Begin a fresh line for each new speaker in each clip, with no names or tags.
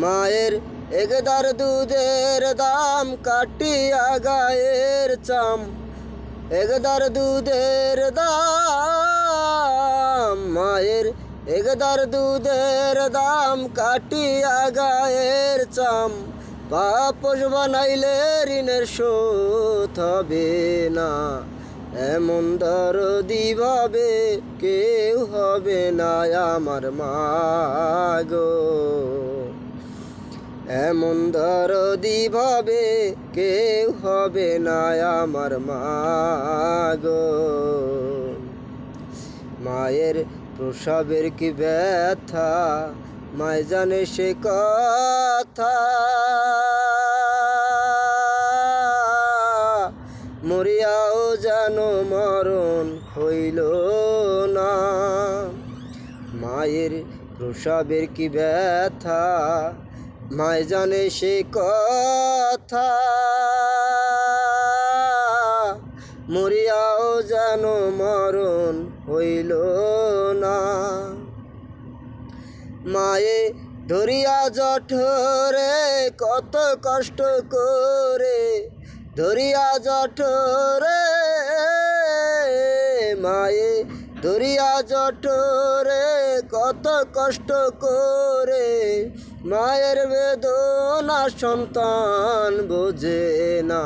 মায়ের একদার দুধের দাম কাটিয়া গায়ের চাম। একদার দুধের দাম, মায়ের একদার দুধের দাম কাটিয়া গায়ের চাম। পাপস বানাইলে ঋণের শোধ হবে না, এমন দরদি ভাবে কেউ হবে না আমার মাগো এমন দরদি ভাবে কেউ হবে না আমার মাগো মায়ের প্রসবের কি ব্যথা? মায় জানে সে কথা। মরিয়াও যেন মরণ হইল না। মায়ের প্রসবের কি ব্যথা? মায় জানে সে কথা। মরিয়াও যেন মরণ হইল না। মায়ে ধরিয়া জঠরে কত কষ্ট করে, ধরিয়া জঠরে মায়ে ধরিয়া জঠরে কত কষ্ট করে মায়ের বেদনা সন্তান বোঝে না।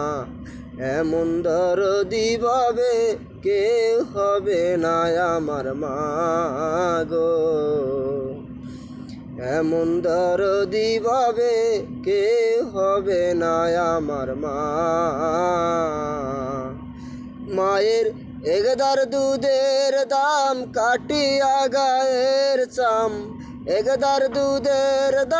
এমন দরদি ভাবে কেউ হবে না আমার মাগো এমন দরদি ভাবে কেউ হবে না আমার মা। মায়ের একদার দুধের দাম কাটিয়া গায়ের চাম। একদার দুধের দাম